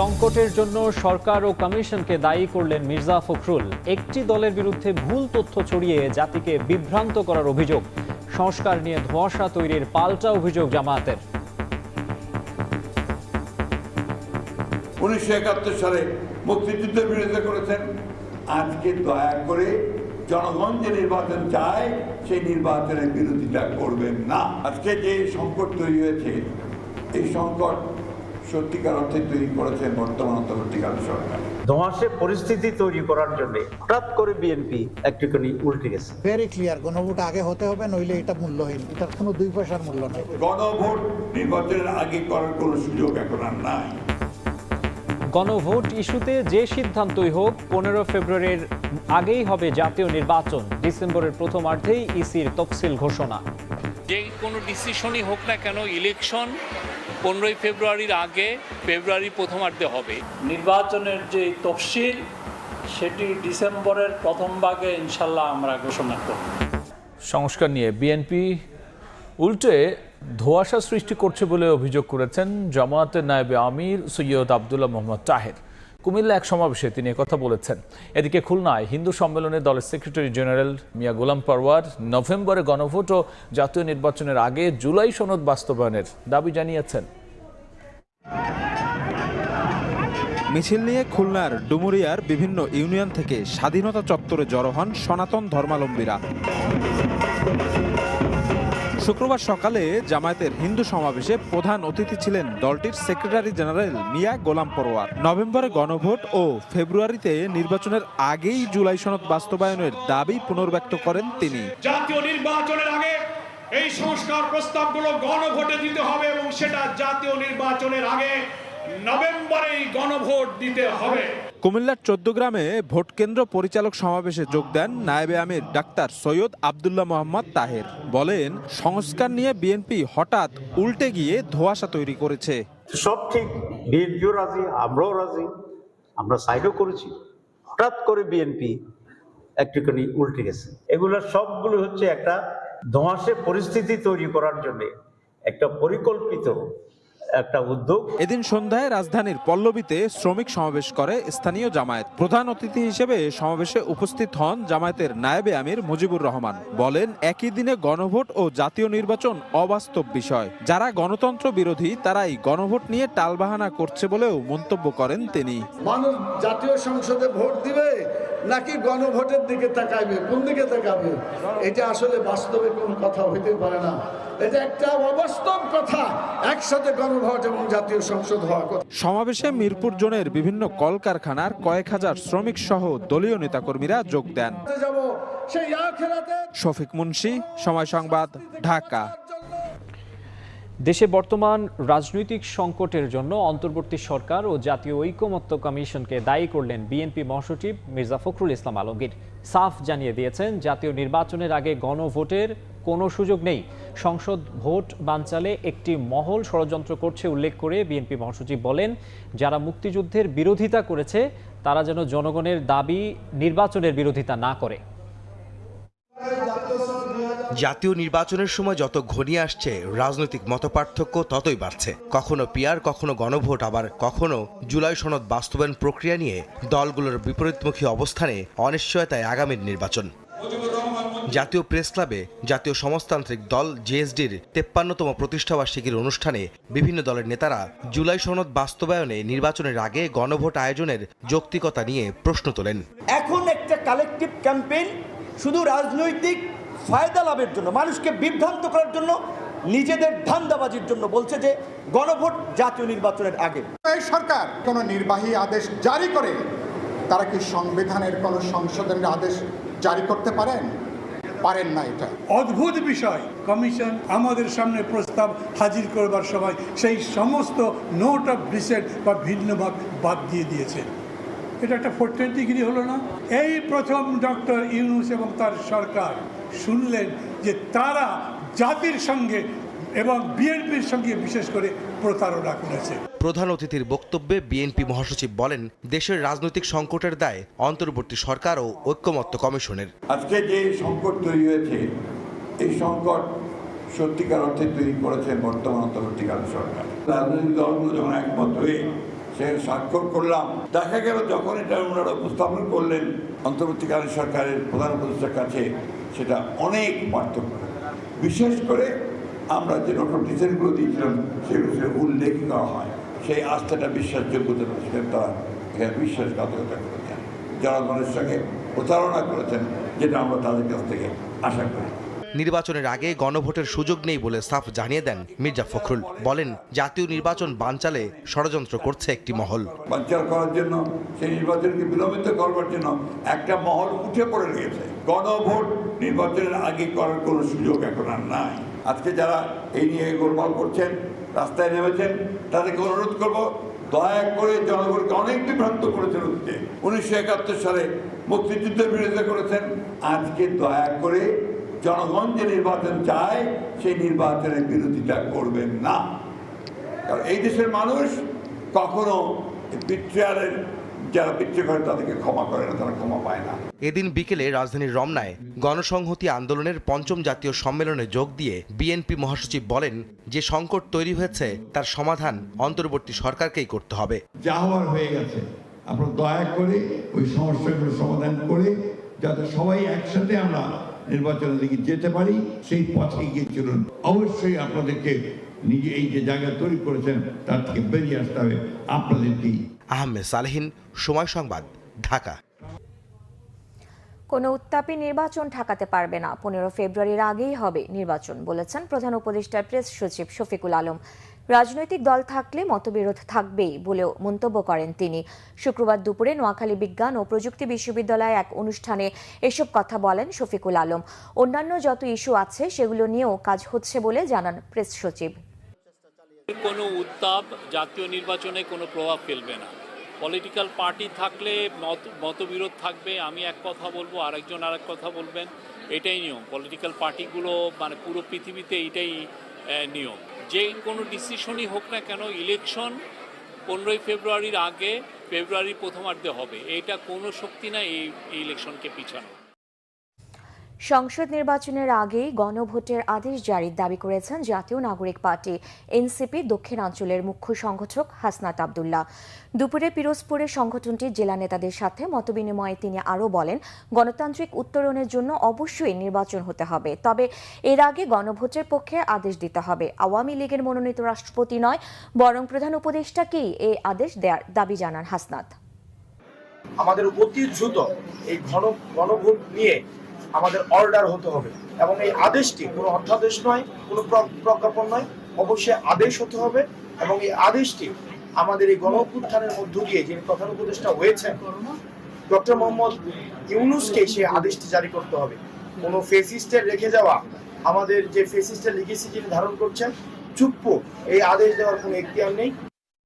সংকটের জন্য সরকার ও কমিশনকে দায়ী করলেন মির্জা ফখরুল। একটি দলের বিরুদ্ধে ভুল তথ্য ছড়িয়ে জাতিকে বিভ্রান্ত করার অভিযোগ। সংস্কার নিয়ে ধোঁয়াশা তৈরির পাল্টা অভিযোগ জামায়াতের। উনিশশো একাত্তর সালে মুক্তিযুদ্ধের বিরোধিতা করেছেন। আজকে দয়া করে জনগণ যে নির্বাচন চায়, সেই নির্বাচনের বিরোধিতা করবেন না। আজকে যে সংকট তৈরি হয়েছে, এই সংকট সত্যিকার অর্থে তৈরি করেছেন বর্তমান অন্তর্বর্তীকালীন সরকার ধোঁয়াশে পরিস্থিতি তৈরি করার জন্য হঠাৎ করে বিএনপি একটুখানি উল্টে গেছে। ভেরি ক্লিয়ার গণভোট আগে হতে হবে নইলে এটা মূল্যহীন। এটার কোনো দুই পয়সার মূল্য নেই। গণভোট নির্বাচনের আগে করার কোনো সুযোগ এখন আর নাই। গণভোট ইস্যুতে যে সিদ্ধান্তই হোক পনেরো ফেব্রুয়ারির আগেই হবে জাতীয় নির্বাচন ডিসেম্বরের প্রথমার্ধেই ইসির তফসিল ঘোষণা। যে কোনো ডিসিশনই হোক না কেন ইলেকশন পনেরোই ফেব্রুয়ারির আগে ফেব্রুয়ারি প্রথমার্ধে হবে। নির্বাচনের যে তফসিল সেটি ডিসেম্বরের প্রথম ভাগে ইনশাল্লাহ আমরা ঘোষণা করব। সংস্কার নিয়ে বিএনপি উল্টে ধোয়াশা সৃষ্টি করছে বলে অভিযোগ করেছেন জামায়াতের নায়েবে আমির সৈয়দ আবদুল্লাহ মোহাম্মদ তাহের। কুমিল্লা এক সমাবেশে তিনি কথা বলেছেন। এদিকে খুলনায় হিন্দু সম্মেলনে দলের সেক্রেটারি জেনারেল মিয়া গোলাম পারওয়ার নভেম্বরে গণভোট ও জাতীয় নির্বাচনের আগে জুলাই সনদ বাস্তবায়নের দাবি জানিয়েছেন। মিছিল নিয়ে খুলনার ডুমুরিয়ার বিভিন্ন ইউনিয়ন থেকে স্বাধীনতা চত্বরে জড়ো হন সনাতন ধর্মাবলম্বীরা। শুক্রবার সকালে জামায়াতের হিন্দু সমাবেশে প্রধান অতিথি ছিলেন দলটির সেক্রেটারি জেনারেল মিয়া গোলাম পরোয়ার। নভেম্বরে গণভোট ও ফেব্রুয়ারিতে নির্বাচনের আগেই জুলাই সনদ বাস্তবায়নের দাবি পুনর্ব্যক্ত করেন তিনি। জাতীয় নির্বাচনের আগে এই সংস্কার প্রস্তাবগুলো গণভোটে দিতে হবে এবং সেটা জাতীয় নির্বাচনের আগে নভেম্বরেই গণভোট দিতে হবে। কুমিল্লার চোদ্দ গ্রামে ভোট কেন্দ্র পরিচালক সমাবেশে যোগ দেন নায়েবে আমির ডাক্তার সৈয়দ আবদুল্লাহ মোহাম্মদ তাহের। বলেন সংস্কার নিয়ে বিএনপি হঠাৎ উল্টে গিয়ে ধোঁয়াশা তৈরি করেছে। সব ঠিক বিএনপিও রাজি আমরাও রাজি আমরা সাইডও করেছি। হঠাৎ করে বিএনপি একটুখানি উল্টে গেছে। এগুলো সবগুলো হচ্ছে একটা ধোঁয়াশে পরিস্থিতি তৈরি করার জন্য একটা পরিকল্পিত একটা উদ্যোগ। এদিন সন্ধ্যায় রাজধানীর পল্লবীতে শ্রমিক সমাবেশ করে স্থানীয় জামায়াত। প্রধান অতিথি হিসেবে সমাবেশে উপস্থিত হন জামায়াতের নায়েবে আমির মুজিবুর রহমান। বলেন একই দিনে গণভোট ও জাতীয় নির্বাচন অবাস্তব বিষয়। যারা গণতন্ত্র বিরোধী তারাই গণভোট নিয়ে টালবাহানা করছে বলেও মন্তব্য করেন তিনি। মানুষ জাতীয় সংসদে ভোট দিবে নাকি গণভোটের দিকে তাকাইবে? কোন দিকে তাকাবে? এটা আসলে বাস্তবে কোন কথা হইতে পারে না। এটা একটা অবাস্তব কথা। একসাথে গণভোট এবং জাতীয় সংসদ হওয়া কথা। সমাবেশে মিরপুর জোনের বিভিন্ন কলকারখানার কয়েক হাজার শ্রমিক সহ দলীয় নেতাকর্মীরা যোগ দেন। শফিক মুন্সি সময় সংবাদ ঢাকা। দেশে বর্তমান রাজনৈতিক সংকটের জন্য অন্তর্বর্তী সরকার ও জাতীয় ঐকমত্য কমিশনকে দায়ী করলেন বিএনপি মহাসচিব মির্জা ফখরুল ইসলাম আলমগীর। সাফ জানিয়ে দিয়েছেন জাতীয় নির্বাচনের আগে গণভোটের কোনো সুযোগ নেই। সংসদ ভোট বানচালে একটি মহল ষড়যন্ত্র করছে উল্লেখ করে বিএনপি মহাসচিব বলেন, যারা মুক্তিযুদ্ধের বিরোধিতা করেছে, তারা যেন জনগণের দাবি নির্বাচনের বিরোধিতা না করে। জাতীয় নির্বাচনের সময় যত ঘনিয়ে আসছে, রাজনৈতিক মতপার্থক্য ততই বাড়ছে। কখনো পিয়ার কখনো গণভোট, আবার কখনো জুলাই সনদ বাস্তবায়ন প্রক্রিয়া নিয়ে দলগুলোর বিপরীতমুখী অবস্থানে অনিশ্চয়তায় আগামীর নির্বাচন। জাতীয় প্রেস ক্লাবে জাতীয় সমাজতান্ত্রিক দল জেএসডির তেপ্পান্নতম প্রতিষ্ঠাবার্ষিকীর অনুষ্ঠানে বিভিন্ন দলের নেতারা জুলাই সনদ বাস্তবায়নে নির্বাচনের আগে গণভোট আয়োজনের যৌক্তিকতা নিয়ে প্রশ্ন তোলেন। এখন একটা কালেকটিভ ক্যাম্পেইন শুধু রাজনৈতিক ফায়দা লাভের জন্য মানুষকে বিভ্রান্ত করার জন্য নিজেদের ধান্দাবাজির জন্য বলছে যে গণভোট জাতীয় নির্বাচনের আগে। এই সরকার কোনো নির্বাহী আদেশ জারি করে তারা কি সংবিধানের কোনো সংশোধনের আদেশ জারি করতে পারেন? পারেন না এটা। অদ্ভুত বিষয়। কমিশন আমাদের সামনে প্রস্তাব হাজির করবার সময় সেই সমস্ত নোট অফ ডিসেন্ট বা ভিন্ন মত বাদ দিয়ে দিয়েছে। এটা একটা ফোর্টেন ডিগ্রি হলো না? এই প্রথম ডক্টর ইউনুস এবং তার সরকার শুনলেন যে তারা জাতির সঙ্গে এবং বিএনপির সঙ্গে বিশেষ করে প্রতারণা করেছে। প্রধান অতিথির বক্তব্যে বিএনপি মহাসচিব বলেন দেশের রাজনৈতিক সংকটের দায় অন্তর্বর্তী সরকার ও ঐক্যমত্য কমিশনের। আজকে যে সংকট তৈরি হয়েছে এই সংকট সত্যিকার অর্থে তৈরি করেছে বর্তমান অন্তর্বর্তীকালীন সরকার। রাজনৈতিক দলগুলো যখন একমত হয়ে সে স্বাক্ষর করলাম দেখা গেল যখন এটা ওনারা উপস্থাপন করলেন অন্তর্বর্তীকালীন সরকারের প্রধান উপদেষ্টার কাছে সেটা অনেক পার্থক্য। বিশেষ করে আমরা যে নোট অফ ডিসেন্টগুলো দিয়েছিলাম সেগুলো সে উল্লেখ করা হয়। সেই আস্থাটা বিশ্বাসযোগ্যতা সেটা তারা এখানে বিশ্বাসঘাতকতা করেছেন। জনগণের সঙ্গে প্রতারণা করেছেন যেটা আমরা তাদের কাছ থেকে আশা করি। নির্বাচনের আগে গণভোটের সুযোগ নেই বলে সাফ জানিয়ে দেন মির্জা ফখরুল। বলেন জাতীয় নির্বাচন বানচালে ষড়যন্ত্র করছে একটি মহল। বাঞ্চাল করার জন্য সেই নির্বাচনকে বিলম্বিত করবার জন্য একটা মহল উঠে পড়ে গেছে। গণভোট নির্বাচনের আগে করার কোনো সুযোগ এখন আর নাই। আজকে যারা এই নিয়ে গোলমাল করছেন, রাস্তায় নেমেছেন, তাদেরকে অনুরোধ করব, দয়া করে জনগণকে অনেক বিভ্রান্ত করেছেন হচ্ছে উনিশশো একাত্তর সালে মুক্তিযুদ্ধের বিরোধিতা করেছেন। আজকে দয়া করে জনগণ যে নির্বাচন চায়, সেই নির্বাচনের বিরোধিতা করবেন না। কারণ এই দেশের মানুষ কখনো বিট্রিয়ালের যারা বিট্রি করে তাদেরকে ক্ষমা করে না তারা ক্ষমা পায় না। এদিন বিকেলে রাজধানীর রমনায় গণসংহতি আন্দোলনের পঞ্চম জাতীয় সম্মেলনে যোগ দিয়ে বিএনপি মহাসচিব বলেন যে সংকট তৈরি হয়েছে তার সমাধান অন্তর্বর্তী সরকারকেই করতে হবে। যা হওয়ার হয়ে গেছে আপনারা দয়া করে ওই সমস্যাগুলো সমাধান করে যাতে সবাই একসাথে আমরা নির্বাচনের দিকে যেতে পারি সেই পথে গিয়ে চলুন। অবশ্যই আপনাদেরকে নিজে এই যে জায়গা তৈরি করেছেন তার থেকে বেরিয়ে আসতে হবে আপনাদেরকেই। আহমেদ সালেহিন, সময় সংবাদ, ঢাকা। কোনো উত্তাপী নির্বাচন ঠেকাতে পারবে না। পনেরো ফেব্রুয়ারির আগেই হবে নির্বাচন, বলেছেন প্রধান উপদেষ্টার প্রেস সচিব শফিকুল আলম। রাজনৈতিক দল থাকলে মতবিরোধ থাকবেই বলেও মন্তব্য করেন তিনি। শুক্রবার দুপুরে নোয়াখালী বিজ্ঞান ও প্রযুক্তি বিশ্ববিদ্যালয়ে এক অনুষ্ঠানে এসব কথা বলেন শফিকুল আলম। অন্যান্য যত ইস্যু আছে সেগুলো নিয়েও কাজ হচ্ছে বলে জানান প্রেস সচিব। কোনো উত্তাপ জাতীয় নির্বাচনে কোনো প্রভাব ফেলবে না। পলিটিক্যাল পার্টি থাকলে মত মতবিরোধ থাকবে আমি এক কথা বলব আরেকজন আরেক কথা বলবেন এটাই নিয়ম। পলিটিক্যাল পার্টিগুলো মানে পুরো পৃথিবীতে এইটাই আহ, নিয়ম। যে কোনো ডিসিশনই হোক না কেন ইলেকশন পনেরোই ফেব্রুয়ারির আগে ফেব্রুয়ারির প্রথমার্ধে হবে। এটা কোনো শক্তি না এই ইলেকশনকে পিছানো সংসদ নির্বাচনের আগেই গণভোটের আদেশ জারির দাবি করেছেন জাতীয় নাগরিক পার্টি এনসিপি দক্ষিণাঞ্চলের মুখ্য সংগঠক হাসনাত আবদুল্লাহ। দুপুরে পিরোজপুরে সংগঠনটির জেলা নেতাদের সাথে মতবিনিময়ে তিনি আরও বলেন, গণতান্ত্রিক উত্তরণের জন্য অবশ্যই নির্বাচন হতে হবে, তবে এর আগে গণভোটের পক্ষে আদেশ দিতে হবে। আওয়ামী লীগের মনোনীত রাষ্ট্রপতি নয়, বরং প্রধান উপদেষ্টাকেই এই আদেশ দেওয়ার দাবি জানান হাসনাত। আমাদের অতি দ্রুত এই গণভোট নিয়ে আমাদের অর্ডার হতে হবে। এবং এই আদেশটি কোনো অধ্যাদেশ নয়, কোনো প্রজ্ঞাপন নয়, অবশ্যই আদেশ হতে হবে। এবং এই আদেশটি আমাদের এই গণ অভ্যুত্থানের মধ্য দিয়ে যিনি প্রধান উপদেষ্টা হয়েছেন, ডক্টর মোহাম্মদ ইউনুসকে সে আদেশটি জারি করতে হবে। কোনো ফেসিস্টের রেখে যাওয়া, আমাদের যে ফেসিস্টের লিগেসি যিনি ধারণ করছেন চুপ্পু এই আদেশ দেওয়ার কোনো এখতিয়ার নেই।